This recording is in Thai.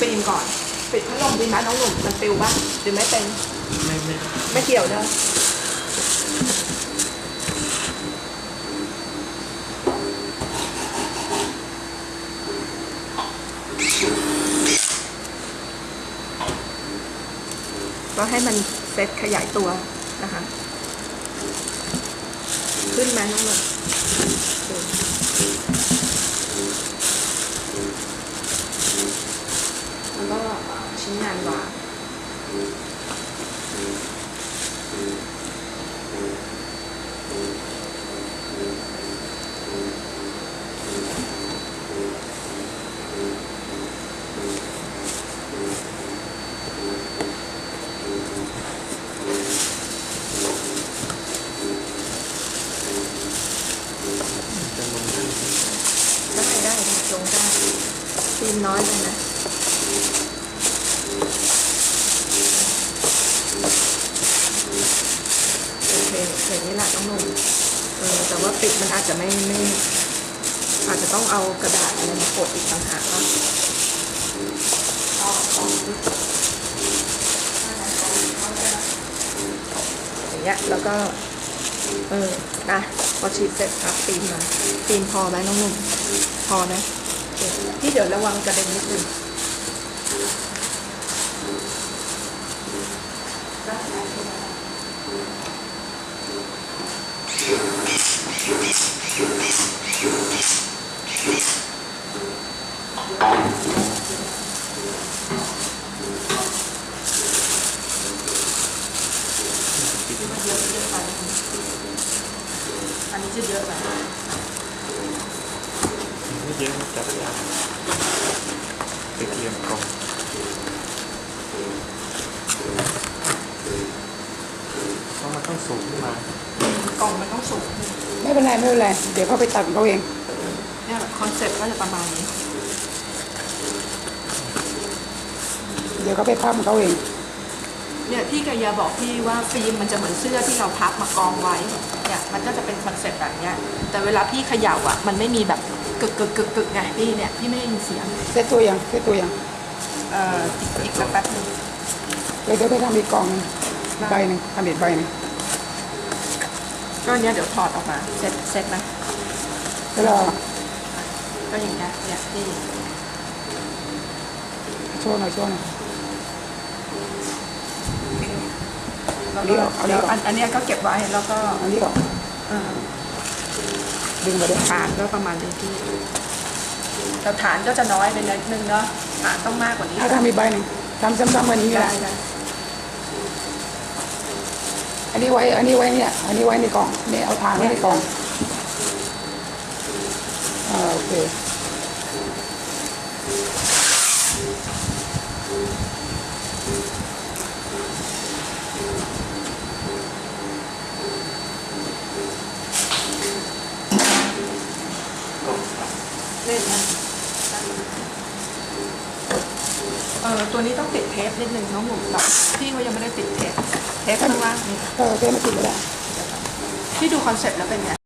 ฟิล์มก่อน ปิดพัดลมดีไหมน้องหนุ่มมันฟิวบ้างหรือไม่เป็น ไม่ไม่ไม่เกี่ยวเนอะก็ให้มันเซตขยายตัวนะคะ ขึ้นไหมน้องหนุ่ม โอเคแล้วก็ชิ้นงานวางจะลงได้ได้ได้ได้ลงได้ฟิล์มน้อยเลยนะโอเคอย่างนี้แหละต้องลงเออแต่ว่าปิดมันอาจจะไม่ไม่อาจจะต้องเอากระดาษอะไรมากดอีกต่างหากว่าอย่างเงี้ยแล้วก็เออนะพอฉีดเสร็จครับฟิล์มมาฟิล์มพอไหมน้องหนุ่มพอนะโอเคที่เดี๋ยวระวังกระเด็นนิดนึง ที่มันเยอ ไม่เป็นไรไม่เป็นไร เดี๋ยวเขาไปตัดเขาเองเนี่ยคอนเซ็ปต์ก็จะประมาณนี้ เดี๋ยวเขาไปพับเขาเอง เนี่ยพี่กายาบอกพี่ว่าฟิล์มมันจะเหมือนเสื้อที่เราพับมากองไว้ เนี่ยมันก็จะเป็นคอนเซ็ปต์แบบเนี้ย แต่เวลาพี่เขย่าอะ มันไม่มีแบบกึกกึกกึกกึกไงพี่เนี่ยพี่ไม่ได้ยินเสียงเซตตัวยังเซตตัวยังเอ่ออีกอีกสักแป๊บหนึงเดี๋ยวเดี๋ยวไปทำอีกกล่องหนึ่งใบหนึ่งทำอีกใบหนึ่ง ก็เนี้ยเดี๋ยวถอดออกมาเซ็ตเซ็ตนะแล้วเราก็อย่างเงี้ยเนี่ยพี่โชว์หน่อยโชว์หน่อยแล้วเอาดิก็เอาดิเดี๋ยวอันอันเนี้ยก็เก็บไว้แล้วก็อันนี้ก่อนเอ่อดึงมาด้วยฐานก็ประมาณนี้พี่แต่ฐานก็จะน้อยไปนิดนึงเนาะฐานต้องมากกว่านี้ถ้าทำอีกใบหนึ่งทำซ้ำๆกันอย่างนี้แหได้ละได้ อันนี้ไว้ อันนี้ไว้เนี่ย อันนี้ไว้ในกล่องเนี่ยเอาถ่านไว้ในกล่องอ่าโอเคเล่นนะ เออตัวนี้ต้องติดเทปนิดนึงน้องหนุ่มแบบพี่เขายังไม่ได้ติดเทปเทปข้างล่างนี่เออเทไม่ติดเลยแหละพี่ดูคอนเซ็ปต์แล้วเป็นไง